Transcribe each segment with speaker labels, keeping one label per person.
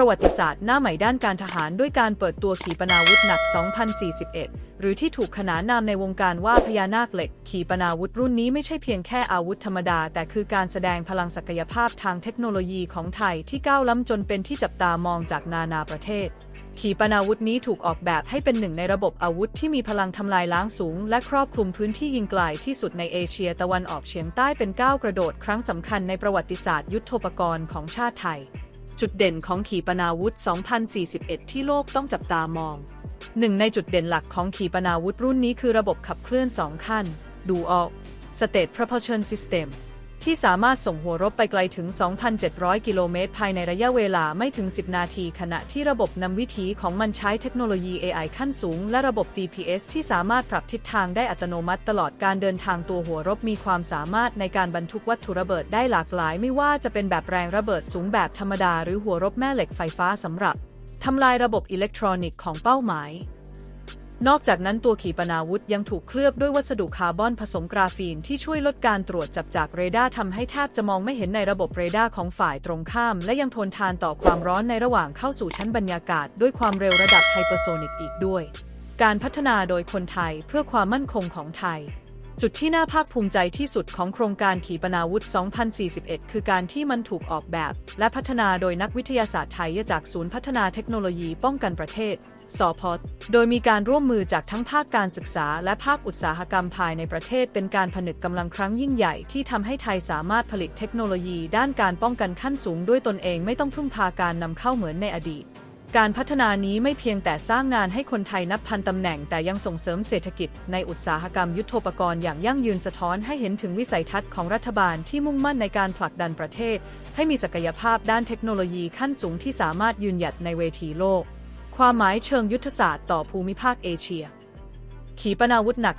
Speaker 1: ประวัติศาสตร์หน้าใหม่ด้านการทหารด้วยการเปิดตัวขีปนาวุธหนัก 2041 หรือที่ถูกขนานนามในวงการว่าพญานาคเหล็ก ขีปนาวุธรุ่นนี้ไม่ใช่เพียงแค่อาวุธธรรมดา แต่คือการแสดงพลังศักยภาพทางเทคโนโลยีของไทยที่ก้าวล้ำจนเป็นที่จับตามองจากนานาประเทศขีปนาวุธนี้ถูกออกแบบให้เป็นหนึ่งในระบบอาวุธที่มีพลังทำลายล้างสูง และครอบคลุมพื้นที่ยิงไกลที่สุดในเอเชียตะวันออกเฉียงใต้เป็นก้าวกระโดดครั้งสำคัญในประวัติศาสตร์ยุทธปกรณ์ของชาติไทย จุดเด่นของขีปนาวุธ 2041 ที่โลกต้องจับตามอง หนึ่งในจุดเด่นหลักของขีปนาวุธรุ่นนี้คือระบบขับเคลื่อน 2 ขั้น Dual State Propulsion System ที่สามารถส่งหัวรบไปไกลถึง 2,700 กิโลเมตร ภายในระยะเวลาไม่ถึง 10 นาที ขณะที่ระบบนำวิถีของมันใช้เทคโนโลยี AI ขั้นสูง และระบบ GPS ที่สามารถปรับทิศทางได้อัตโนมัติตลอดการเดินทางตัวหัวรบมีความสามารถในการบรรทุกวัตถุระเบิดได้หลากหลาย ไม่ว่าจะเป็นแบบแรงระเบิดสูงแบบธรรมดา หรือหัวรบแม่เหล็กไฟฟ้าสำหรับทำลายระบบอิเล็กทรอนิกส์ของเป้าหมาย นอกจากนั้นตัวขีปนาวุธยังถูกเคลือบด้วยวัสดุคาร์บอนผสมกราฟีนที่ช่วยลดการตรวจจับจากเรดาร์ทำให้แทบจะมองไม่เห็นในระบบเรดาร์ของฝ่ายตรงข้าม และยังทนทานต่อความร้อนในระหว่างเข้าสู่ชั้นบรรยากาศ ด้วยความเร็วระดับไฮเปอร์โซนิกอีกด้วย การพัฒนาโดยคนไทยเพื่อความมั่นคงของไทย จุดที่น่าภาคภูมิใจที่สุดของโครงการขีปนาวุธ 2041 คือการที่มันถูกออกแบบ และพัฒนาโดยนักวิทยาศาสตร์ไทยจากศูนย์พัฒนาเทคโนโลยีป้องกันประเทศ สพทโดยมีการร่วมมือจากทั้งภาคการศึกษา และภาคอุตสาหกรรมภายในประเทศ เป็นการผนึกกำลังครั้งยิ่งใหญ่ที่ทำให้ไทยสามารถผลิตเทคโนโลยี ด้านการป้องกันขั้นสูงด้วยตนเองไม่ต้องพึ่งพาการนำเข้าเหมือนในอดีต การพัฒนานี้ไม่เพียงแต่สร้างงานให้คนไทยนับพันตำแหน่งแต่ยังส่งเสริมเศรษฐกิจในอุตสาหกรรมยุทโธปกรณ์อย่างยั่งยืนสะท้อนให้เห็นถึงวิสัยทัศน์ของรัฐบาลที่มุ่งมั่นในการผลักดันประเทศ ให้มีศักยภาพด้านเทคโนโลยีขั้นสูงที่สามารถยืนหยัดในเวทีโลก ความหมายเชิงยุทธศาสตร์ต่อภูมิภาคเอเชีย ขีปนาวุธหนัก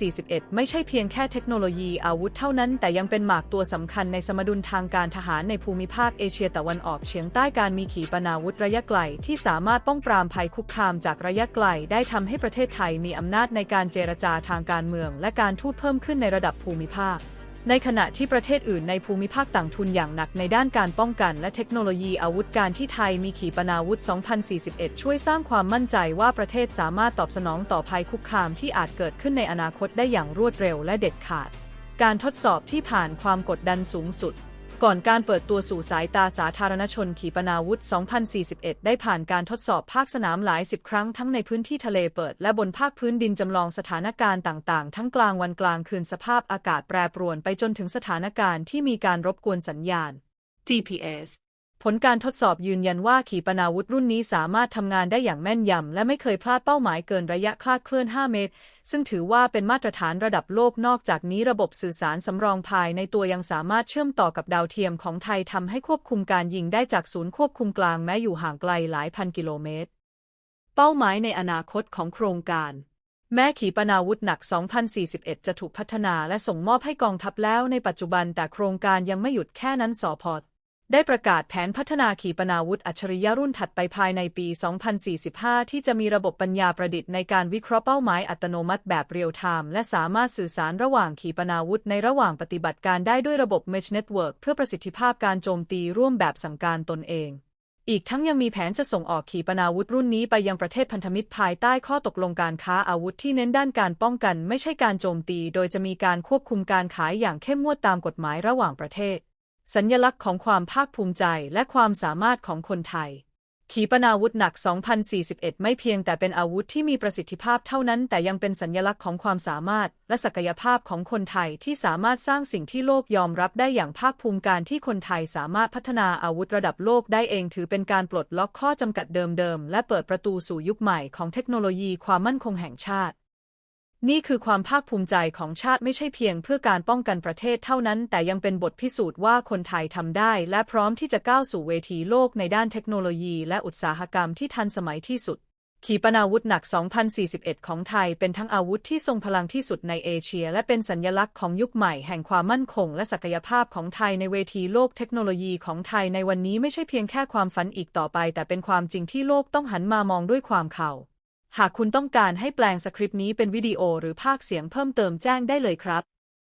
Speaker 1: 2041 ไม่ใช่เพียงแค่เทคโนโลยีอาวุธเท่านั้น แต่ยังเป็นหมากตัวสำคัญในสมดุลทางการทหารในภูมิภาคเอเชียตะวันออกเฉียงใต้การมีขีปนาวุธระยะไกล ที่สามารถป้องปรามภัยคุกคามจากระยะไกล ได้ทำให้ประเทศไทยมีอำนาจในการเจรจาทางการเมือง และการทูตเพิ่มขึ้นในระดับภูมิภาค ในขณะที่ประเทศอื่นในภูมิภาคต่างทุนอย่างหนักในด้านการป้องกันและเทคโนโลยีอาวุธการที่ไทยมีขีปนาวุธ 2041 ช่วยสร้างความมั่นใจว่าประเทศสามารถตอบสนองต่อภัยคุกคามที่อาจเกิดขึ้นในอนาคตได้อย่างรวดเร็วและเด็ดขาด การทดสอบที่ผ่านความกดดันสูงสุด ก่อนการเปิดตัวสู่สายตาสาธารณชนขีปนาวุธ 2041 ได้ผ่านการทดสอบภาคสนามหลายสิบครั้งทั้งในพื้นที่ทะเลเปิด และบนภาคพื้นดินจำลองสถานการณ์ต่างๆ ทั้งกลางวันกลางคืนสภาพอากาศแปรปรวนไปจนถึงสถานการณ์ที่มีการรบกวนสัญญาณ GPS ผลการทดสอบยืนยันว่าขีปนาวุธรุ่นนี้สามารถทำงานได้อย่างแม่นยำ และไม่เคยพลาดเป้าหมายเกินระยะคลาดเคลื่อน 5 เมตร ซึ่งถือว่าเป็นมาตรฐานระดับโลกนอกจากนี้ระบบสื่อสารสำรองภายในตัวยังสามารถเชื่อมต่อกับดาวเทียมของไทยทำให้ควบคุมการยิงได้จากศูนย์ควบคุมกลางแม้อยู่ห่างไกลหลายพันกิโลเมตร เป้าหมายในอนาคตของโครงการแม้ขีปนาวุธหนัก 2041 จะถูกพัฒนาและส่งมอบให้กองทัพแล้วในปัจจุบันแต่โครงการยังไม่หยุดแค่นั้นสอพ ได้ประกาศแผนพัฒนาขีปนาวุธอัจฉริยะรุ่นถัดไปภายในปี 2045 ที่จะมีระบบปัญญาประดิษฐ์ในการวิเคราะห์เป้าหมายอัตโนมัติแบบเรียลไทม์และสามารถสื่อสารระหว่างขีปนาวุธในระหว่างปฏิบัติการได้ด้วยระบบ Mesh Network เพื่อประสิทธิภาพการโจมตีร่วมแบบสั่งการตนเอง อีกทั้งยังมีแผนจะส่งออกขีปนาวุธรุ่นนี้ไปยังประเทศพันธมิตรภายใต้ข้อตกลงการค้าอาวุธที่เน้นด้านการป้องกัน ไม่ใช่การโจมตี โดยจะมีการควบคุมการขายอย่างเข้มงวดตามกฎหมายระหว่างประเทศ สัญญลักษณ์ของความภาคภูมิใจและความสามารถของคนไทย ขีปนาวุธหนัก 2041 ไม่เพียงแต่เป็นอาวุธที่มีประสิทธิภาพเท่านั้น แต่ยังเป็นสัญญลักษณ์ของความสามารถ และศักยภาพของคนไทยที่สามารถสร้างสิ่งที่โลกยอมรับได้อย่างภาคภูมิการที่คนไทยสามารถพัฒนาอาวุธระดับโลกได้เองถือเป็นการปลดล็อกข้อจำกัดเดิมๆ และเปิดประตูสู่ยุคใหม่ของเทคโนโลยีความมั่นคงแห่งชาติ นี่คือความภาคภูมิใจของชาติไม่ใช่เพียงเพื่อการป้องกันประเทศเท่านั้น แต่ยังเป็นบทพิสูจน์ว่าคนไทยทำได้ และพร้อมที่จะก้าวสู่เวทีโลกในด้านเทคโนโลยี และอุตสาหกรรมที่ทันสมัยที่สุด ขีปนาวุธหนัก 2041 ของไทยเป็นทั้งอาวุธที่ทรงพลังที่สุดในเอเชีย และเป็นสัญญลักษณ์ของยุคใหม่แห่งความมั่นคง และศักยภาพของไทยในเวทีโลกเทคโนโลยีของไทยในวันนี้ไม่ใช่เพียงแค่ความฝันอีกต่อไป แต่เป็นความจริงที่โลกต้องหันมามองด้วยความเข่า หากคุณต้องการให้แปลงสคริปต์นี้เป็นวิดีโอหรือภาคเสียงเพิ่มเติมแจ้งได้เลยครับ